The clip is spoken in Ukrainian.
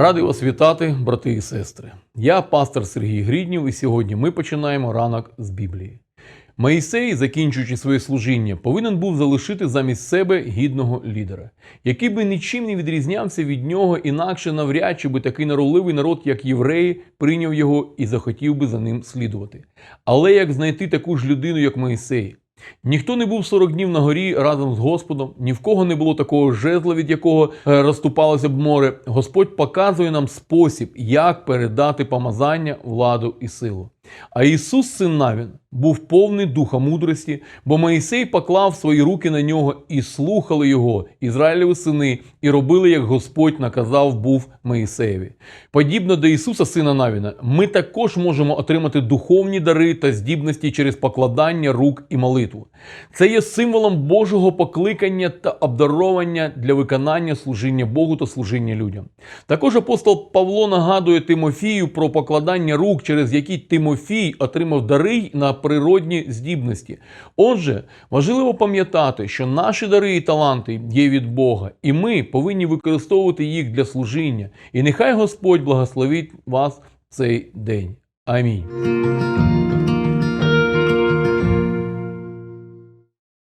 Радий вас вітати, брати і сестри. Я пастор Сергій Гріднів, і сьогодні ми починаємо ранок з Біблії. Моїсей, закінчуючи своє служіння, повинен був залишити замість себе гідного лідера, який би нічим не відрізнявся від нього, інакше навряд чи би такий нароливий народ, як євреї, прийняв його і захотів би за ним слідувати. Але як знайти таку ж людину, як Моїсей? Ніхто не був 40 днів на горі разом з Господом, ні в кого не було такого жезла, від якого е, розступалося б море. Господь показує нам спосіб, як передати помазання, владу і силу. А Ісус, син Навін, був повний духа мудрості, бо Моїсей поклав свої руки на нього і слухали його, Ізраїлеві сини, і робили, як Господь наказав був Моїсеєві. Подібно до Ісуса, сина Навіна, ми також можемо отримати духовні дари та здібності через покладання рук і молитву. Це є символом Божого покликання та обдаровання для виконання служіння Богу та служіння людям. Також апостол Павло нагадує Тимофію про покладання рук, через які Тимофій отримав дари на природні здібності. Отже, важливо пам'ятати, що наші дари і таланти є від Бога, і ми повинні використовувати їх для служіння. І нехай Господь благословить вас цей день. Амінь.